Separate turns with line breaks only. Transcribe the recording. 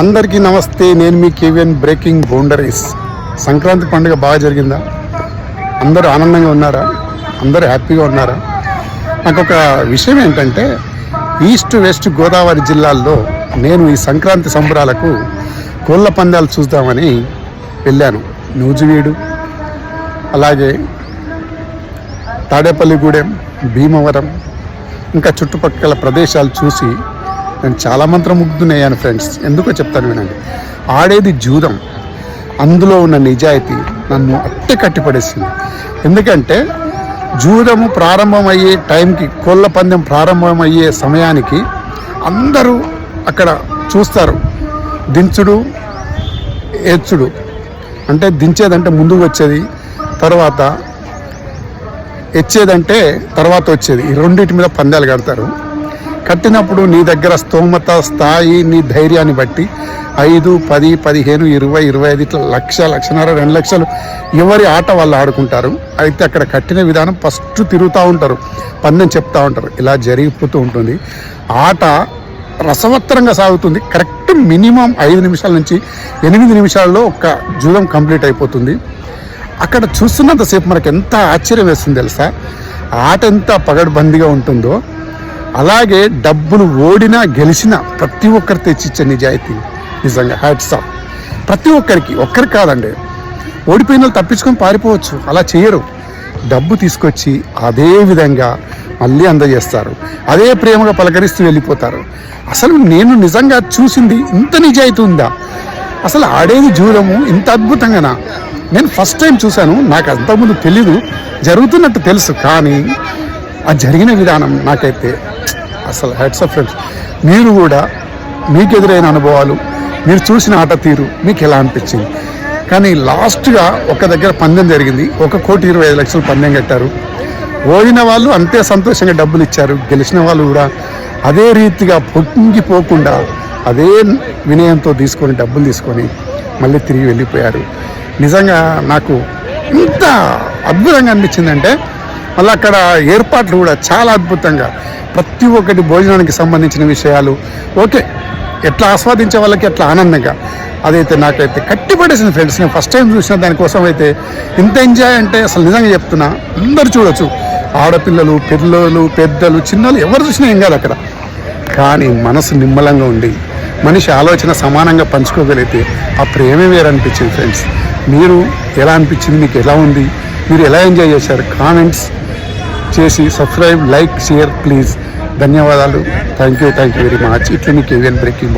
అందరికీ నమస్తే నేను మీ కేవీఎన్ బ్రేకింగ్ బౌండరీస్. సంక్రాంతి పండుగ బాగా జరిగిందా? అందరూ ఆనందంగా ఉన్నారా? అందరూ హ్యాపీగా ఉన్నారా? నాకు ఒక విషయం ఏంటంటే ఈస్ట్ వెస్ట్ గోదావరి జిల్లాల్లో నేను ఈ సంక్రాంతి సంబరాలకు కోళ్ళ పందాలు చూద్దామని వెళ్ళాను. నూజివీడు అలాగే తాడేపల్లిగూడెం భీమవరం ఇంకా చుట్టుపక్కల ప్రదేశాలు చూసి నేను చాలా మంత్రముగ్ధునయ్యాను ఫ్రెండ్స్ ఎందుకో చెప్తాను వినండి. ఆడేది జూదం. అందులో ఉన్న నిజాయితీ నన్ను అట్టే కట్టిపడేసింది. ఎందుకంటే జూదము ప్రారంభమయ్యే టైంకి కోళ్ళ పందెం ప్రారంభమయ్యే సమయానికి అందరూ అక్కడ చూస్తారు. దించుడు ఏడ్చుడు. అంటే దించేదంటే ముందుకు వచ్చేది తర్వాత ఎచ్చేదంటే తర్వాత వచ్చేది. ఈ రెండింటి మీద పందాలు కడతారు. కట్టినప్పుడు నీ దగ్గర స్తోమత స్థాయి నీ ధైర్యాన్ని బట్టి ఐదు పది పదిహేను ఇరవై ఇరవై ఐదు ఇట్లా లక్ష లక్షన్నర రెండు లక్షలు ఎవరి ఆట వాళ్ళు ఆడుకుంటారు అయితే అక్కడ కట్టిన విధానం ఫస్ట్ తిరుగుతూ ఉంటారు పందెం చెప్తూ ఉంటారు. ఇలా జరిగిపోతూ ఉంటుంది. ఆట రసవత్తరంగా సాగుతుంది. కరెక్ట్ మినిమం ఐదు నిమిషాల నుంచి ఎనిమిది నిమిషాల్లో ఒక జూదం కంప్లీట్ అయిపోతుంది. అక్కడ చూస్తున్నంతసేపు మనకు ఎంత ఆశ్చర్యం వేస్తుంది తెలుసా? ఆట ఎంత పగడ్బందీగా ఉంటుందో. అలాగే డబ్బులు ఓడినా గెలిచినా ప్రతి ఒక్కరు తెచ్చిచ్చే నిజాయితీ. నిజంగా హ్యాట్స్ ఆఫ్. ప్రతి ఒక్కరికి ఒక్కరు కాదండి. ఓడిపోయిన వాళ్ళు తప్పించుకొని పారిపోవచ్చు. అలా చేయరు. డబ్బు తీసుకొచ్చి అదే విధంగా మళ్ళీ అందజేస్తారు. అదే ప్రేమగా పలకరిస్తూ వెళ్ళిపోతారు. అసలు నేను నిజంగా చూసింది ఇంత నిజాయితీ ఉందా? అసలు ఆడేది జూదము ఇంత అద్భుతంగానా? నేను ఫస్ట్ టైం చూశాను. నాకు అంతకుముందు తెలీదు. జరుగుతున్నట్టు తెలుసు. కానీ ఆ జరిగిన విధానం నాకైతే అసలు హెడ్స్ ఆఫ్ ఫ్రెండ్స్ మీరు కూడా మీకు ఎదురైన అనుభవాలు మీరు చూసిన ఆట తీరు మీకు ఎలా అనిపించింది? కానీ లాస్ట్గా ఒక దగ్గర పందెం జరిగింది. ఒక కోటి ఇరవై ఐదు లక్షలు పందెం కట్టారు. ఓడిన వాళ్ళు అంతే సంతోషంగా డబ్బులు ఇచ్చారు. గెలిచిన వాళ్ళు కూడా అదే రీతిగా పొంగిపోకుండా అదే వినయంతో తీసుకొని డబ్బులు తీసుకొని మళ్ళీ తిరిగి వెళ్ళిపోయారు. నిజంగా నాకు ఇంత అద్భుతంగా అనిపించిందంటే మళ్ళీ అక్కడ ఏర్పాట్లు కూడా చాలా అద్భుతంగా. ప్రతి ఒక్కటి భోజనానికి సంబంధించిన విషయాలు. ఓకే ఎట్లా ఆస్వాదించే వాళ్ళకి ఎట్లా ఆనందంగా. అదైతే నాకైతే కట్టిపడేసింది ఫ్రెండ్స్. నేను ఫస్ట్ టైం చూసిన దానికోసం అయితే ఇంత ఎంజాయ్ అంటే అసలు నిజంగా చెప్తున్నా. అందరు చూడొచ్చు. ఆడపిల్లలు పిల్లలు పెద్దలు చిన్నలు ఎవరు చూసినా ఏం కాదు అక్కడ. కానీ మనసు నిమ్మలంగా ఉండి మనిషి ఆలోచన సమానంగా పంచుకోగలిగితే ఆ ప్రేమే వేరనిపించింది ఫ్రెండ్స్. మీరు ఎలా అనిపించింది? మీకు ఎలా ఉంది? మీరు ఎలా ఎంజాయ్ చేశారు? కామెంట్స్ చేసి సబ్స్క్రైబ్ లైక్ షేర్ ప్లీజ్. ధన్యవాదాలు. Thank you thank you very much. ఇట్లా మీకు ఏవియన్ బ్రేకింగ్